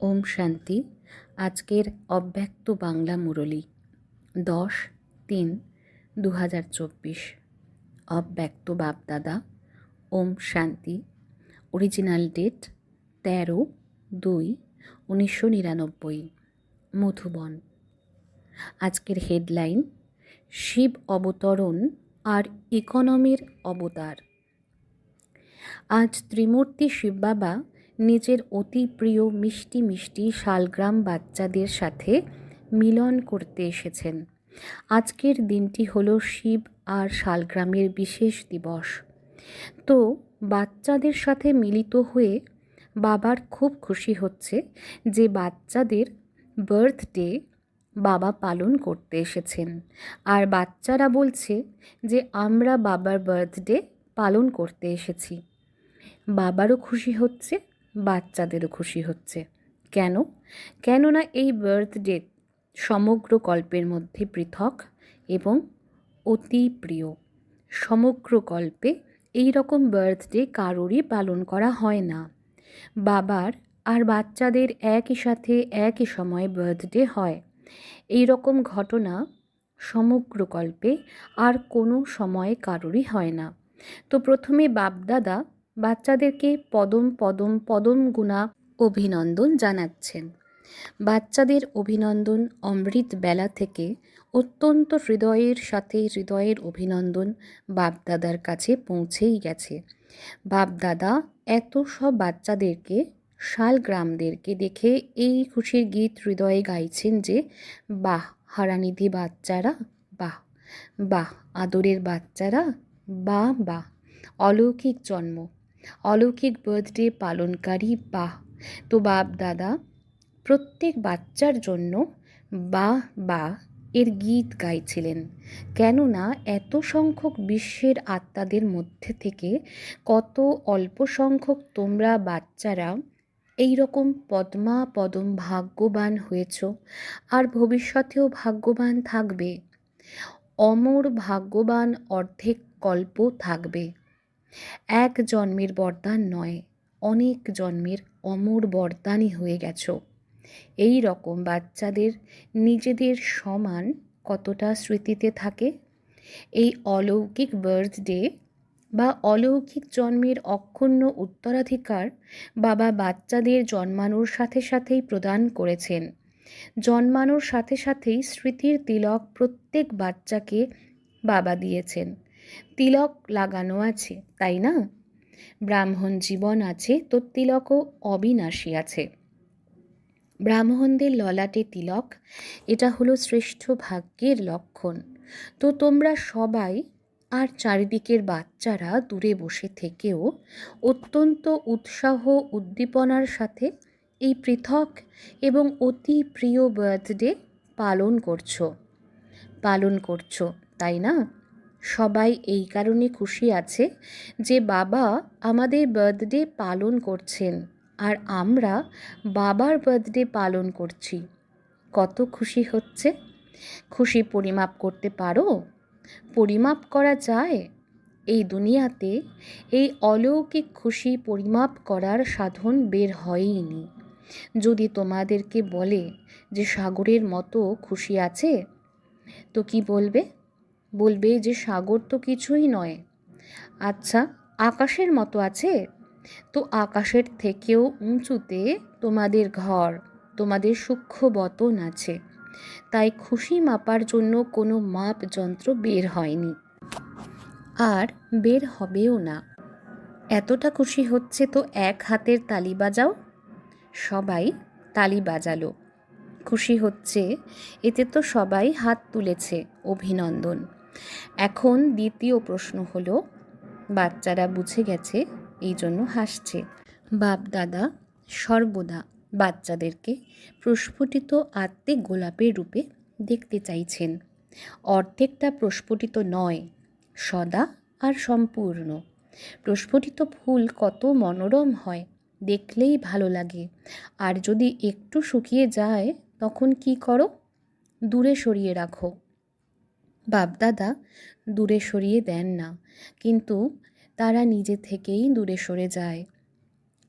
ওম শান্তি। আজকের অব্যক্ত বাংলা মুরলি। দশ তিন দু হাজার চব্বিশ। অব্যক্ত বাপদাদা, ওম শান্তি। অরিজিনাল ডেট তেরো দুই উনিশশো নিরানব্বই। মধুবন। আজকের হেডলাইন, শিব অবতরণ আর ইকোনমির অবতার। আজ ত্রিমূর্তি শিববাবা নিজের অতি প্রিয় মিষ্টি মিষ্টি শালগ্রাম বাচ্চাদের সাথে মিলন করতে এসেছেন। আজকের দিনটি হলো শিব আর শালগ্রামের বিশেষ দিবস। তো বাচ্চাদের সাথে মিলিত হয়ে বাবার খুব খুশি হচ্ছে যে বাচ্চাদের বার্থডে বাবা পালন করতে এসেছেন। আর বাচ্চারা বলছে যে আমরা বাবার বার্থডে পালন করতে এসেছি। বাবারও খুশি হচ্ছে বাচ্চাদেরও খুশি হচ্ছে। কেন? কেননা এই বার্থডে সমগ্র কল্পের মধ্যে পৃথক এবং অতি প্রিয়। সমগ্র কল্পে এই রকম বার্থডে কারোরই পালন করা হয় না। বাবার আর বাচ্চাদের একই সাথে একই সময় বার্থডে হয়। এই রকম ঘটনা সমগ্র কল্পে আর কোনো সময়ে কারোরই হয় না। তো প্রথমে বাপদাদা বাচ্চাদেরকে পদম পদম পদম গুণা অভিনন্দন জানাচ্ছেন। বাচ্চাদের অভিনন্দন অমৃত বেলা থেকে অত্যন্ত হৃদয়ের সাথে হৃদয়ের অভিনন্দন বাপদাদার কাছে পৌঁছেই গেছে। বাপদাদা এত সব বাচ্চাদেরকে, শালগ্রামদেরকে দেখে এই খুশির গীত হৃদয়ে গাইছেন যে, বাহ, হারানিধি বাচ্চারা, বাহ বাহ, আদরের বাচ্চারা বা বাহ, অলৌকিক জন্ম। অলৌকিক বার্থডে পালনকারী বাহ। তো বাপ, দাদা, প্রত্যেক বাচ্চার জন্য বা বা এর গীত গাইছিলেন। কেননা এত সংখ্যক বিশ্বের আত্মাদের মধ্যে থেকে কত অল্প সংখ্যক তোমরা বাচ্চারা এই রকম পদ্মা পদম ভাগ্যবান হয়েছ আর ভবিষ্যতেও ভাগ্যবান থাকবে। অমর ভাগ্যবান অর্ধেক কল্প থাকবে। এক জন্মের বরদান নয়, অনেক জন্মের অমর বরদানই হয়ে গেছ। এই রকম বাচ্চাদের নিজেদের সমান কতটা স্মৃতিতে থাকে? এই অলৌকিক বার্থডে বা অলৌকিক জন্মের অক্ষুণ্ণ উত্তরাধিকার বাবা বাচ্চাদের জন্মানোর সাথে সাথেই প্রদান করেছেন। জন্মানোর সাথে সাথেই স্মৃতির তিলক প্রত্যেক বাচ্চাকে বাবা দিয়েছেন। তিলক লাগানো আছে, তাই না? ব্রাহ্মণ জীবন আছে, তো তিলকও অবিনাশী আছে। ব্রাহ্মণদের ললাটে তিলক, এটা হলো শ্রেষ্ঠ ভাগ্যের লক্ষণ। তো তোমরা সবাই আর চারিদিকের বাচ্চারা দূরে বসে থেকেও অত্যন্ত উৎসাহ উদ্দীপনার সাথে এই পৃথক এবং অতি প্রিয় বার্থডে পালন করছ। পালন করছ, তাই না? সবাই এই কারণে খুশি আছে যে বাবা আমাদের বার্থডে পালন করছেন আর আমরা বাবার বার্থডে পালন করছি। কত খুশি হচ্ছে? খুশি পরিমাপ করতে পারো? পরিমাপ করা যায়? এই দুনিয়াতে এই অলৌকিক খুশি পরিমাপ করার সাধন বের হয়ইনি যদি তোমাদেরকে বলে যে সাগরের মতো খুশি আছে, তো কি বলবে? বলবে যে সাগর তো কিছুই নয়। আচ্ছা আকাশের মতো আছে? তো আকাশের থেকেও উঁচুতে তোমাদের ঘর, তোমাদের সূক্ষ্ম বতন আছে। তাই খুশি মাপার জন্য কোনো মাপ যন্ত্র বের হয়নি। আর বের হবেও না। এতটা খুশি হচ্ছে তো এক হাতের তালি বাজাও? সবাই তালি বাজালো। খুশি হচ্ছে, এতে তো সবাই হাত তুলেছে, অভিনন্দন। এখন দ্বিতীয় প্রশ্ন হলো, বাচ্চারা বুঝে গেছে এই জন্য হাসছে। বাপ দাদা সর্বদা বাচ্চাদেরকে প্রস্ফুটিত আত্মিক গোলাপের রূপে দেখতে চাইছেন। অর্ধেকটা প্রস্ফুটিত নয়, সদা আর সম্পূর্ণ। প্রস্ফুটিত ফুল কত মনোরম হয়, দেখলেই ভালো লাগে। আর যদি একটু শুকিয়ে যায়, তখন কি করো? দূরে সরিয়ে রাখো। বাপদাদা দূরে সরিয়ে দেন না, কিন্তু তারা নিজে থেকেই দূরে সরে যায়।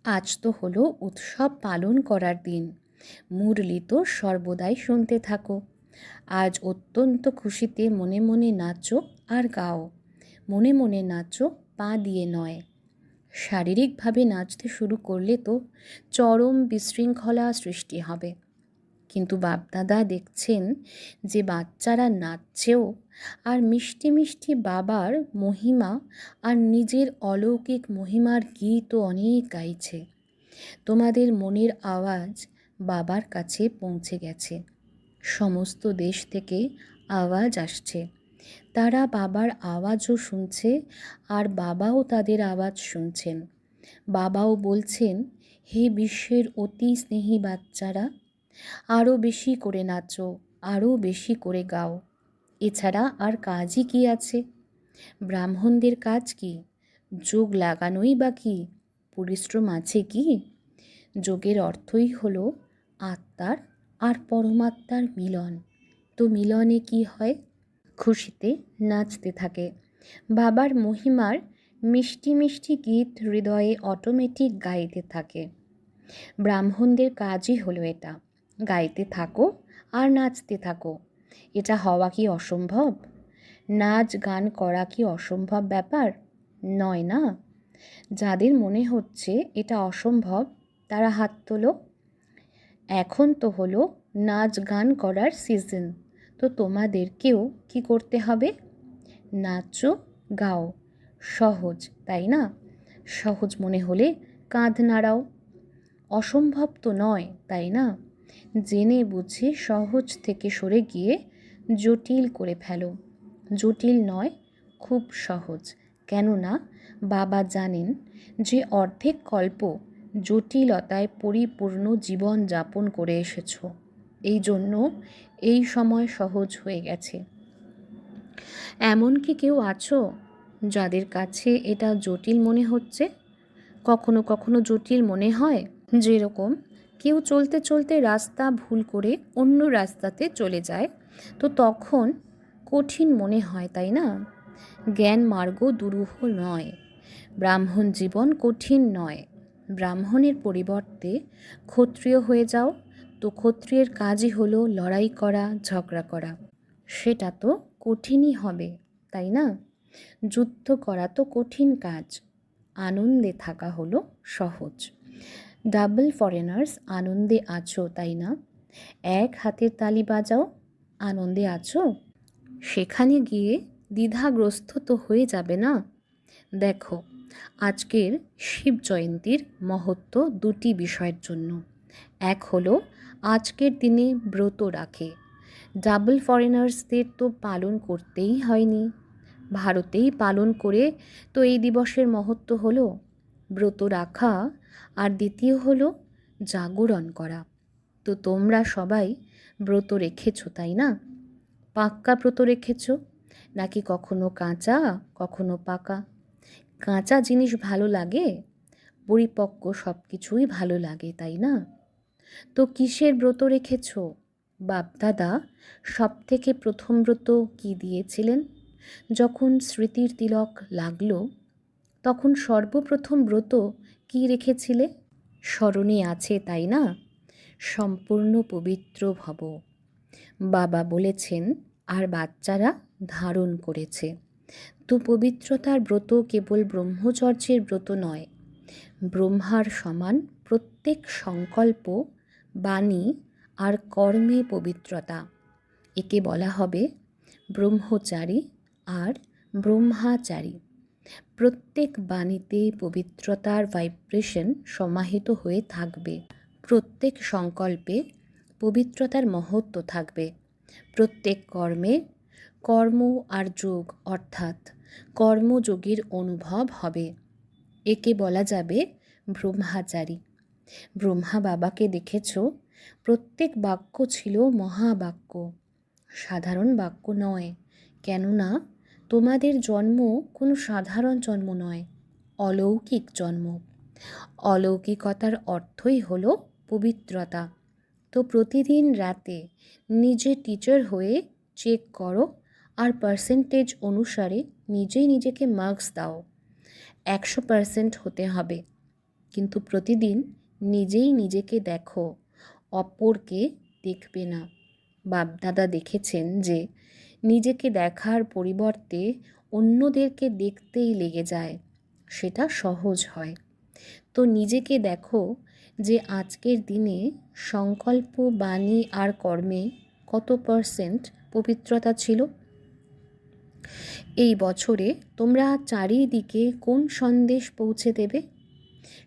আজ তো হলো উৎসব পালন করার দিন। মুরলি তো সর্বদাই শুনতে থাকো। আজ অত্যন্ত খুশিতে মনে মনে নাচো আর গাও। মনে মনে নাচো, পা দিয়ে নয়। শারীরিকভাবে নাচতে শুরু করলে তো চরম বিশৃঙ্খলা সৃষ্টি হবে। কিন্তু বাপদাদা দেখছেন যে বাচ্চারা নাচছেও আর মিষ্টি মিষ্টি বাবার মহিমা আর নিজের অলৌকিক মহিমার গীতও অনেক গাইছে। তোমাদের মনের আওয়াজ বাবার কাছে পৌঁছে গেছে। সমস্ত দেশ থেকে আওয়াজ আসছে। তারা বাবার আওয়াজও শুনছে আর বাবাও তাদের আওয়াজ শুনছেন। বাবাও বলছেন, হে বিশ্বের অতি স্নেহী বাচ্চারা আরও বেশি করে নাচো, আরও বেশি করে গাও। এছাড়া আর কাজই কি আছে? ব্রাহ্মণদের কাজ কি? যোগ লাগানোই বা কি? পরিশ্রম আছে কি? যোগের অর্থই হলো আত্মার আর পরমাত্মার মিলন। তো মিলনে কি হয়? খুশিতে নাচতে থাকে। বাবার মহিমার মিষ্টি মিষ্টি গীত হৃদয়ে অটোমেটিক গাইতে থাকে। ব্রাহ্মণদের কাজই হলো এটা। গাইতে থাকো আর নাচতে থাকো। এটা হওয়া কি অসম্ভব? নাচ গান করা কি অসম্ভব ব্যাপার? নয় না। যাদের মনে হচ্ছে এটা অসম্ভব, তারা হাত তোলো। এখন তো হলো নাচ গান করার সিজন, তো তোমাদেরকেও কি করতে হবে? নাচো, গাও। সহজ, তাই না? সহজ মনে হলে কাঁধ নাড়াও। অসম্ভব তো নয়, তাই না? জেনে বুঝে সহজ থেকে সরে গিয়ে জটিল করে ফেলো। জটিল নয়, খুব সহজ। কেননা, বাবা জানেন যে অর্ধেক কল্প জটিলতায় পরিপূর্ণ জীবন যাপন করে এসেছ। এই জন্য এই সময় সহজ হয়ে গেছে। এমন কি কেউ আছো যাদের কাছে এটা জটিল মনে হচ্ছে? কখনো কখনো জটিল মনে হয় যেরকম কেউ চলতে চলতে রাস্তা ভুল করে অন্য রাস্তাতে চলে যায়, তো তখন কঠিন মনে হয়, তাই না? জ্ঞান মার্গ দুরূহ নয়, ব্রাহ্মণ জীবন কঠিন নয়। ব্রাহ্মণের পরিবর্তে ক্ষত্রিয় হয়ে যাও, তো ক্ষত্রিয়ের কাজই হলো লড়াই করা, ঝগড়া করা। সেটা তো কঠিনই হবে, তাই না? যুদ্ধ করা তো কঠিন কাজ, আনন্দে থাকা হলো সহজ। ডাবল ফরেনার্স আনন্দে আছো, তাই না? এক হাতের তালি বাজাও, আনন্দে আছো? সেখানে গিয়ে দ্বিধাগ্রস্ত তো হয়ে যাবে না? দেখো, আজকের শিব জয়ন্তীর মহত্ব দুটি বিষয়ের জন্য। এক হলো, আজকের দিনে ব্রত রাখে। ডাবল ফরেনার্সদের তো পালন করতেই হয়নি। ভারতেই পালন করে তো এই দিবসের মহত্ব হলো ব্রত রাখা আর দ্বিতীয় হলো জাগরণ করা। তো তোমরা সবাই ব্রত রেখেছ, তাই না? পাক্কা ব্রত রেখেছ নাকি কখনো কাঁচা, কখনো পাকা? কাঁচা জিনিস ভালো লাগে, পরিপক্ক সব কিছুই ভালো লাগে, তাই না? তো কিসের ব্রত রেখেছ? বাপদাদা সব থেকে প্রথম ব্রত কি দিয়েছিলেন? যখন স্মৃতির তিলক লাগল তখন সর্বপ্রথম ব্রত কি রেখেছিলে? স্মরণে আছে, তাই না? সম্পূর্ণ পবিত্র ভব। বাবা বলেছেন, আর বাচ্চারা ধারণ করেছে। তো পবিত্রতার ব্রত কেবল ব্রহ্মচর্যের ব্রত নয়। ব্রহ্মার সমান প্রত্যেক সংকল্প, বাণী আর কর্মে পবিত্রতা। একে বলা হবে ব্রহ্মচারী আর ব্রহ্মাচারী। প্রত্যেক বাণীতে পবিত্রতার ভাইব্রেশন সমাহিত হয়ে থাকবে। প্রত্যেক সংকল্পে পবিত্রতার মহত্ব থাকবে। প্রত্যেক কর্মে কর্ম আর যোগ অর্থাৎ কর্মযোগের অনুভব হবে। একে বলা যাবে ব্রহ্মাচারী। ব্রহ্মা বাবাকে দেখেছ? প্রত্যেক বাক্য ছিল মহাবাক্য। সাধারণ বাক্য নয়, কেননা তোমাদের জন্ম কোনো সাধারণ জন্ম নয়, অলৌকিক জন্ম। অলৌকিকতার অর্থই হলো পবিত্রতা। তো প্রতিদিন রাতে নিজে টিচার হয়ে চেক করো আর পার্সেন্টেজ অনুসারে নিজেই নিজেকে মার্কস দাও। একশো পার্সেন্ট হতে হবে। কিন্তু প্রতিদিন নিজেই নিজেকে দেখো, অপরকে দেখবে না। বাপদাদা দেখেছেন যে নিজেকে দেখার পরিবর্তে অন্যদেরকে দেখতেই লেগে যায়। সেটা সহজ হয়। তো নিজেকে দেখো যে আজকের দিনে সংকল্প, বাণী আর কর্মে কত পার্সেন্ট পবিত্রতা ছিল? এই বছরে তোমরা চারিদিকে কোন সন্দেশ পৌঁছে দেবে?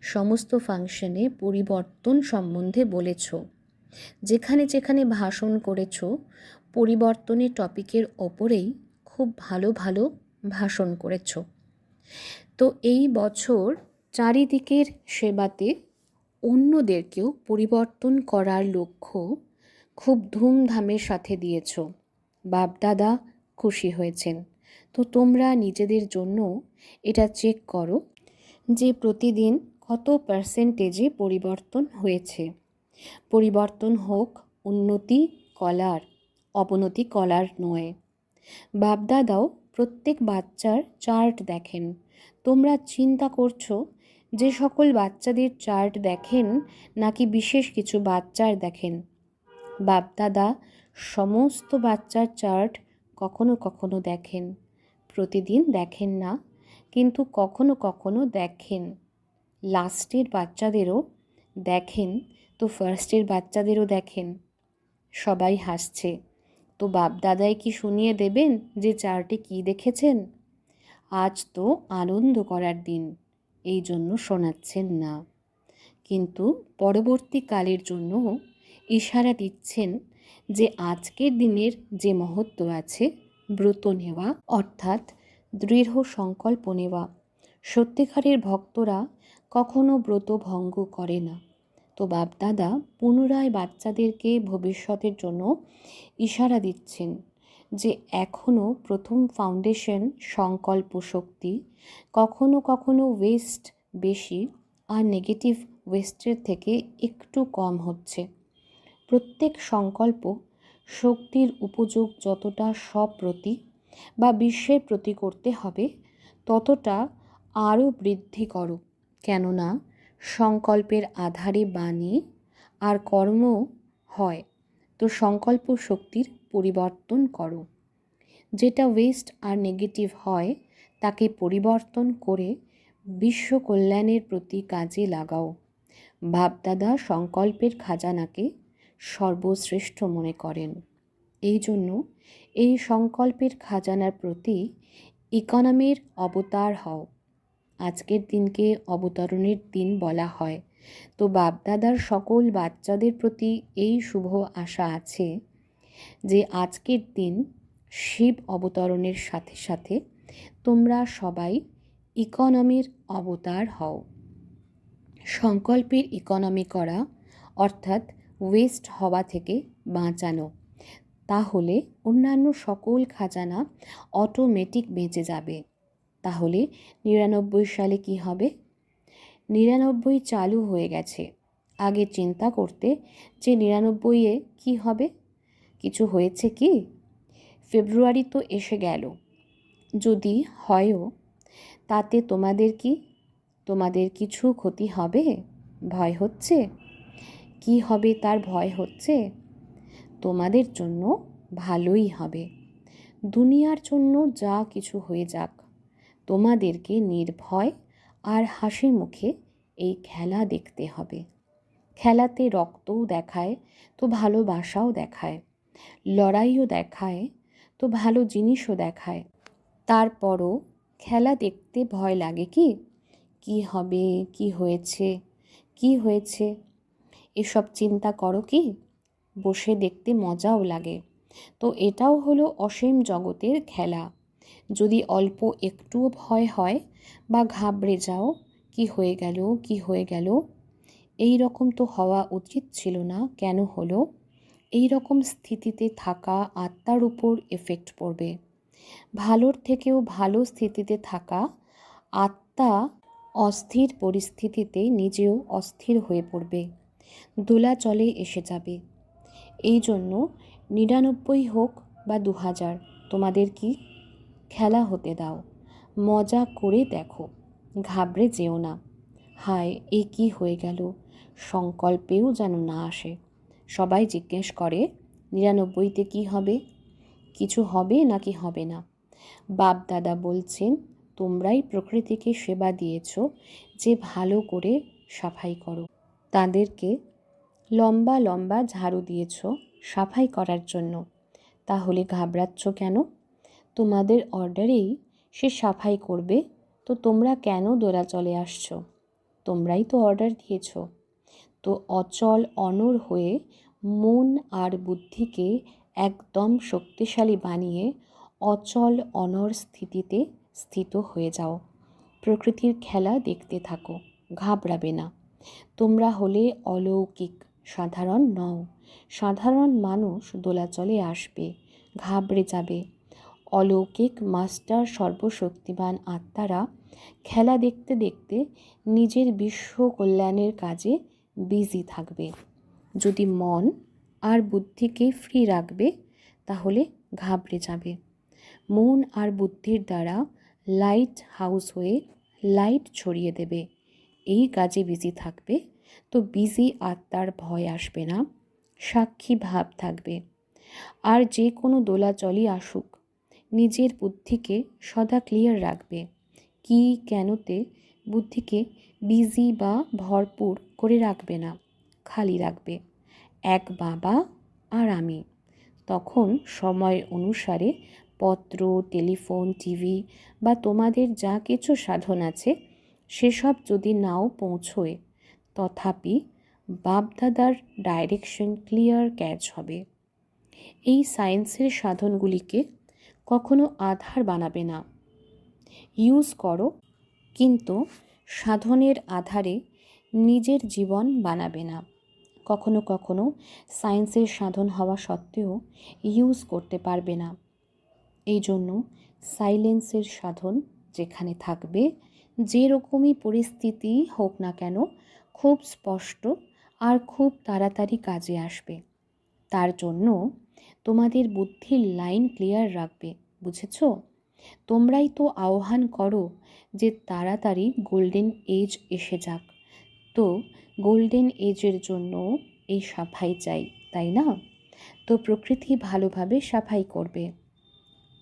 সমস্ত ফাংশনে পরিবর্তন সম্বন্ধে বলেছ। যেখানে যেখানে ভাষণ করেছ পরিবর্তনের টপিকের ওপরেই খুব ভালো ভালো ভাষণ করেছ। তো এই বছর চারিদিকের সেবাতে অন্যদেরকেও পরিবর্তন করার লক্ষ্য খুব ধুমধামের সাথে দিয়েছ। বাপদাদা খুশি হয়েছেন। তো তোমরা নিজেদের জন্য এটা চেক করো যে প্রতিদিন কত পার্সেন্টেজে পরিবর্তন হয়েছে। পরিবর্তন হোক, উন্নতি, কলার অবনতি কলার নয়। বাপদাদাও প্রত্যেক বাচ্চার চার্ট দেখেন। তোমরা চিন্তা করছ, যে সকল বাচ্চাদের চার্ট দেখেন নাকি বিশেষ কিছু বাচ্চার দেখেন? বাপদাদা সমস্ত বাচ্চার চার্ট কখনো কখনো দেখেন। প্রতিদিন দেখেন না, কিন্তু কখনো কখনো দেখেন। লাস্টের বাচ্চাদেরও দেখেন তো ফার্স্টের বাচ্চাদেরও দেখেন। সবাই হাসছে। তো বাপদাদাই কি শুনিয়ে দেবেন যে চারটে কি দেখেছেন? আজ তো আনন্দ করার দিন, এই জন্য শোনাচ্ছেন না। কিন্তু পরবর্তীকালের জন্য ইশারা দিচ্ছেন যে আজকের দিনের যে মহত্ব আছে, ব্রত নেওয়া অর্থাৎ দৃঢ় সংকল্প নেওয়া, সত্যিকারের ভক্তরা কখনো ব্রত ভঙ্গ করে না। তো বাপদাদা পুনরায় বাচ্চাদেরকে ভবিষ্যতের জন্য ইশারা দিচ্ছেন যে এখনও প্রথম ফাউন্ডেশন সংকল্প শক্তি কখনো কখনো ওয়েস্ট বেশি আর নেগেটিভ ওয়েস্টের থেকে একটু কম হচ্ছে। প্রত্যেক সংকল্প শক্তির উপযোগ যতটা সপ্রতি বা বিশ্বের প্রতি করতে হবে, ততটা আরও বৃদ্ধি করো। কেননা সংকল্পের আধারে বাণী আর কর্ম হয়, তো সংকল্প শক্তির পরিবর্তন করো। যেটা ওয়েস্ট আর নেগেটিভ হয়, তাকে পরিবর্তন করে বিশ্ব কল্যাণের প্রতি কাজে লাগাও। ভাবদাদা সংকল্পের খাজানাকে সর্বশ্রেষ্ঠ মনে করেন। এই জন্য এই সংকল্পের খাজানার প্রতি ইকোনমির অবতার হও। আজকের দিনকে অবতরণের দিন বলা হয়। তো বাপদাদার সকল বাচ্চাদের প্রতি এই শুভ আশা আছে যে আজকের দিন শিব অবতরণের সাথে সাথে তোমরা সবাই ইকোনমির অবতার হও। সংকল্পের ইকোনমি করা, অর্থাৎ ওয়েস্ট হওয়া থেকে বাঁচানো। তাহলে অন্যান্য সকল খাজানা অটোমেটিক বেঁচে যাবে। তাহলে নিরানব্বই সালে কি হবে? নিরানব্বই চালু হয়ে গেছে। আগে চিন্তা করতে যে নিরানব্বইয়ে কি হবে? কিছু হয়েছে কি? ফেব্রুয়ারি তো এসে গেল। যদি হয়ও, তাতে তোমাদের কি, তোমাদের কিছু ক্ষতি হবে? ভয় হচ্ছে? কি হবে তার ভয় হচ্ছে? তোমাদের জন্য ভালোই হবে। দুনিয়ার জন্য যা কিছু হয়ে যাক। তোমাদেরকে নির্ভয় আর হাসি মুখে এই খেলা দেখতে হবে। খেলাতে রক্তও দেখায়, তো ভালোবাসাও দেখায়। লড়াইও দেখায়, তো ভালো জিনিসও দেখায়। তারপরও খেলা দেখতে ভয় লাগে কি? কি হবে? কি হয়েছে? কি হয়েছে? এসব চিন্তা করো কি? বসে দেখতে মজাও লাগে। তো এটাও হলো অসীম জগতের খেলা। যদি অল্প একটুও ভয় হয় বা ঘাবড়ে যাও, কি হয়ে গেল, কি হয়ে গেল? এই রকম তো হওয়া উচিত ছিল না, কেন হলো? এই রকম স্থিতিতে থাকা আত্মার উপর এফেক্ট পড়বে। ভালোর থেকেও ভালো স্থিতিতে থাকা আত্মা অস্থির পরিস্থিতিতে নিজেও অস্থির হয়ে পড়বে। দোলাচলে এসে যাবে। এই জন্য নিরানব্বই হোক বা দু হাজার তোমাদের কি খেলা হতে দাও। মজা করে দেখো। ঘাবড়ে যেও না। হায়, এ কি হয়ে গেল? সংকল্পেও যেন না আসে। সবাই জিজ্ঞেস করে, নিরানব্বইতে কি হবে? কিছু হবে নাকি হবে না? বাপ দাদা বলছেন, তোমরাই প্রকৃতিকে সেবা দিয়েছ, যে ভালো করে সাফাই করো। তাদেরকে লম্বা লম্বা ঝাড়ু দিয়েছ সাফাই করার জন্য। তাহলে ঘাবড়াচ্ছ কেন? তোমাদের অর্ডারেই সে সাফাই করবে। তো তোমরা কেন দোলাচলে আসছো? তোমরাই তো অর্ডার দিয়েছ। তো অচল, অনর হয়ে মন আর বুদ্ধিকে একদম শক্তিশালী বানিয়ে অচল, অনর স্থিতিতে স্থিত হয়ে যাও। প্রকৃতির খেলা দেখতে থাকো, ঘাবড়াবে না। তোমরা হলে অলৌকিক, সাধারণ নও। সাধারণ মানুষ দোলাচলে আসবে, ঘাবড়ে যাবে। অলৌকিক মাস্টার সর্বশক্তিমান আত্মারা খেলা দেখতে দেখতে নিজের বিশ্ব কল্যাণের কাজে বিজি থাকবে। যদি মন আর বুদ্ধিকে ফ্রি রাখবে, তাহলে ঘাবড়ে যাবে। মন আর বুদ্ধির দ্বারা লাইট হাউস হয়ে লাইট ছড়িয়ে দেবে। এই কাজে বিজি থাকবে, তো বিজি আত্মার ভয় আসবে না, সাক্ষী ভাব থাকবে। আর যে কোনো দোলাচলই আসুক নিজের বুদ্ধিকে সদা ক্লিয়ার রাখবে। কি, কেনতে বুদ্ধিকে বিজি বা ভরপুর করে রাখবে না, খালি রাখবে। এক বাবা আর আমি। তখন সময় অনুসারে পত্র, টেলিফোন, টিভি বা তোমাদের যা কিছু সাধন আছে, সেসব যদি নাও পৌঁছয়, তথাপি বাপদাদার ডাইরেকশন ক্লিয়ার ক্যাচ হবে। এই সায়েন্সের সাধনগুলিকে কখনো আধার বানাবে না। ইউজ করো, কিন্তু সাধনের আধারে নিজের জীবন বানাবে না। কখনো কখনো সায়েন্সের সাধন হওয়া সত্ত্বেও ইউজ করতে পারবে না। এই জন্য সাইলেন্সের সাধন যেখানে থাকবে যে রকমই পরিস্থিতি হোক না কেন খুব স্পষ্ট আর খুব তাড়াতাড়ি কাজে আসবে। তার জন্য তোমাদের বুদ্ধির লাইন ক্লিয়ার রাখবে, বুঝেছ? তোমরাই তো আহ্বান করো যে তাড়াতাড়ি গোল্ডেন এজ এসে যাক। তো গোল্ডেন এজের জন্য এই সাফাই চাই, তাই না? তো প্রকৃতি ভালোভাবে সাফাই করবে।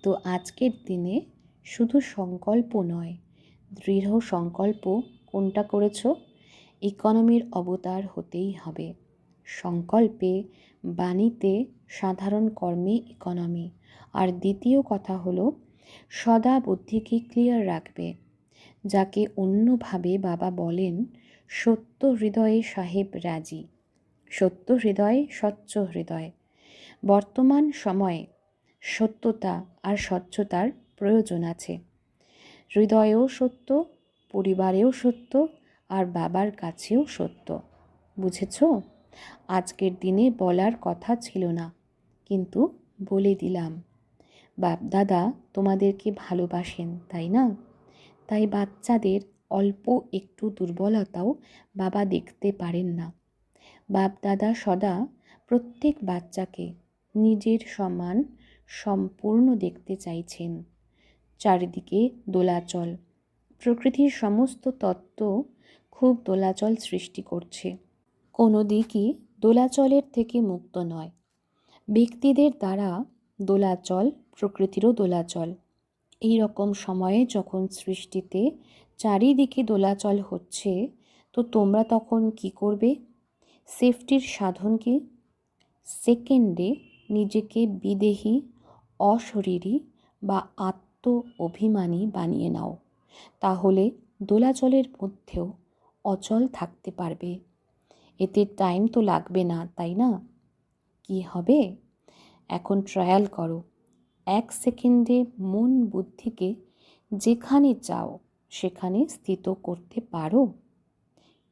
তো আজকের দিনে শুধু সংকল্প নয়, দৃঢ় সংকল্প কোনটা করেছ? ইকোনমির অবতার হতেই হবে। সংকল্পে বাণীতে সাধারণ কর্মে ইকোনমি আর দ্বিতীয় কথা হলো, সদা বুদ্ধিকে ক্লিয়ার রাখবে। যাকে অন্যভাবে বাবা বলেন, সত্য হৃদয়ে সাহেব রাজি। সত্য হৃদয় স্বচ্ছ হৃদয়। বর্তমান সময়ে সত্যতা আর স্বচ্ছতার প্রয়োজন আছে। হৃদয়েও সত্য, পরিবারেও সত্য, আর বাবার কাছেও সত্য। বুঝেছ? আজকের দিনে বলার কথা ছিল না। কিন্তু বলে দিলাম, বাপ দাদা তোমাদেরকে ভালোবাসেন, তাই না? তাই বাচ্চাদের অল্প একটু দুর্বলতাও বাবা দেখতে পারেন না। বাপ দাদা সদা প্রত্যেক বাচ্চাকে নিজের সমান সম্পূর্ণ দেখতে চাইছেন। চারিদিকে দোলাচল, প্রকৃতির সমস্ত তত্ত্ব খুব দোলাচল সৃষ্টি করছে। কোনো দিকই দোলাচলের থেকে মুক্ত নয়। ব্যক্তিদের দ্বারা দোলাচল, প্রকৃতিরও দোলাচল। এই রকম সময়ে যখন সৃষ্টিতে চারিদিকে দোলাচল হচ্ছে, তো তোমরা তখন কি করবে? সেফটির সাধন কি? সেকেন্ডে নিজেকে বিদেহী, অশরীরী বা আত্ম অভিমানী বানিয়ে নাও। তাহলে দোলাচলের মধ্যেও অচল থাকতে পারবে। এতে টাইম তো লাগবে না, তাই না? কি হবে? এখন ট্রায়াল করো। এক সেকেন্ডে মন বুদ্ধিকে যেখানে চাও, সেখানে স্থিত করতে পারো।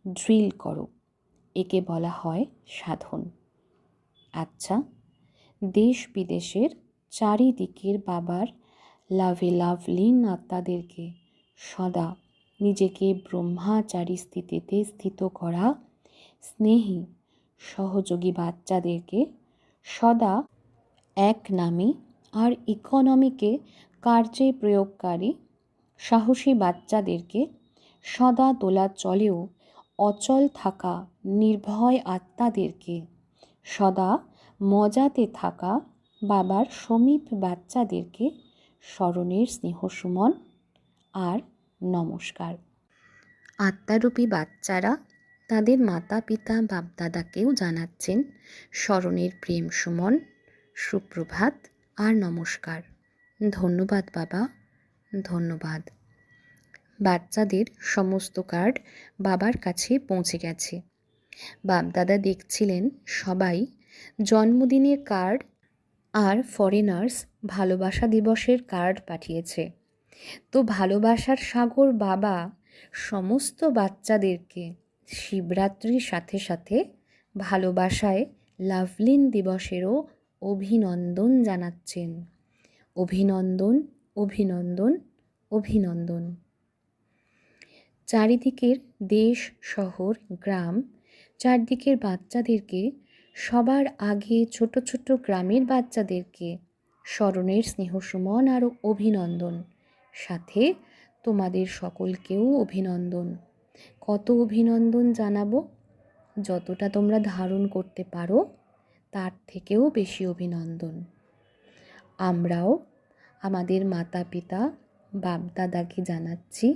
ড্রিল করো। একে বলা হয় সাধন। আচ্ছা দেশ বিদেশের চারিদিকের বাবার লাভে লাভলীন আত্মাদেরকে সদা নিজেকে ব্রহ্মাচারী স্থিতিতে স্থিত করা স্নেহী সহযোগী বাচ্চাদেরকে সদা এক নামে আর ইকোনমিকে কার্যে প্রয়োগকারী সাহসী বাচ্চাদেরকে সদা তোলা চলেও অচল থাকা নির্ভয় আত্মাদেরকে সদা মজাতে থাকা বাবার সমীপ বাচ্চাদেরকে স্মরণের স্নেহসুমন আর নমস্কার। আত্মারূপী বাচ্চারা তাদের মাতা পিতা বাপদাদাকেও জানাচ্ছেন, স্মরণের প্রেম সুমন, সুপ্রভাত আর নমস্কার। ধন্যবাদ বাবা, ধন্যবাদ। বাচ্চাদের সমস্ত কার্ড বাবার কাছে পৌঁছে গেছে। বাপদাদা দেখছিলেন সবাই জন্মদিনের কার্ড আর ফরেনার্স ভালোবাসা দিবসের কার্ড পাঠিয়েছে। তো ভালোবাসার সাগর বাবা সমস্ত বাচ্চাদেরকে শিবরাত্রির সাথে সাথে ভালোবাসায় লাভলিন দিবসেরও অভিনন্দন জানাচ্ছেন। অভিনন্দন অভিনন্দন অভিনন্দন। চারিদিকের দেশ, শহর, গ্রাম, চারদিকের বাচ্চাদেরকে, সবার আগে ছোট ছোট গ্রামের বাচ্চাদেরকে স্মরণের স্নেহসুমন আর অভিনন্দন। সাথে তোমাদের সকলকেও অভিনন্দন। কত অভিনন্দন জানাব। যতটা তোমরা ধারণ করতে পারো, তার থেকেও বেশি অভিনন্দন। আমরাও আমাদের মাতা পিতা বাপদাদাকে জানাচ্ছি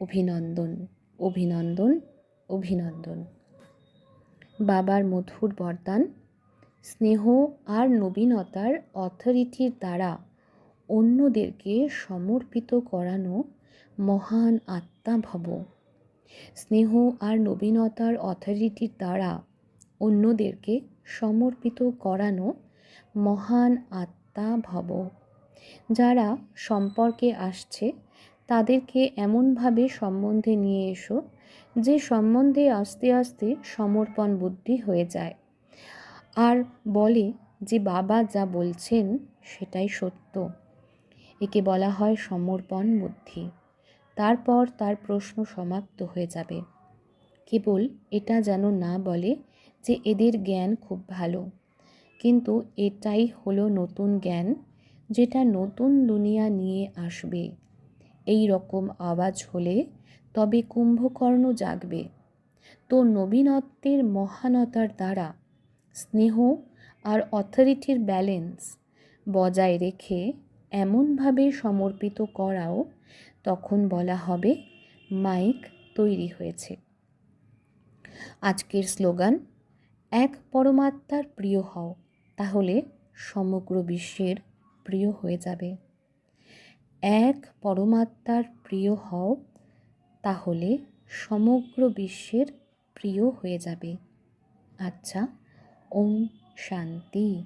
অভিনন্দন অভিনন্দন অভিনন্দন। বাবার মধুর বরদান, স্নেহ আর নবীনতার অথরিটির দ্বারা অন্যদেরকে সমর্পিত করানো মহান আত্মা ভব। স্নেহ আর নবীনতার অথরিটির দ্বারা অন্যদেরকে সমর্পিত করানো মহান আত্মা ভব। যারা সম্পর্কে আসছে, তাদেরকে এমনভাবে সম্বন্ধে নিয়ে এসো যে সম্বন্ধে আস্তে আস্তে সমর্পণ বুদ্ধি হয়ে যায়। আর বলে যে বাবা যা বলছেন সেটাই সত্য। একে বলা হয় সমর্পণ বুদ্ধি। তারপর তার প্রশ্ন সমাপ্ত হয়ে যাবে। কেবল এটা যেন না বলে যে এদের জ্ঞান খুব ভালো। কিন্তু এটাই হলো নতুন জ্ঞান, যেটা নতুন দুনিয়া নিয়ে আসবে। এই রকম আওয়াজ হলে তবে কুম্ভকর্ণ জাগবে। তো নবীনত্বের মহানতার দ্বারা স্নেহ আর অথরিটির ব্যালেন্স বজায় রেখে এমনভাবে সমর্পিত করাও তখন বলা হবে, মাইক তৈরি হয়েছে। আজকের স্লোগান, এক পরমাত্মার প্রিয় হও, তাহলে সমগ্র বিশ্বের প্রিয় হয়ে যাবে। এক পরমাত্মার প্রিয় হও, তাহলে সমগ্র বিশ্বের প্রিয় হয়ে যাবে। আচ্ছা ওম শান্তি।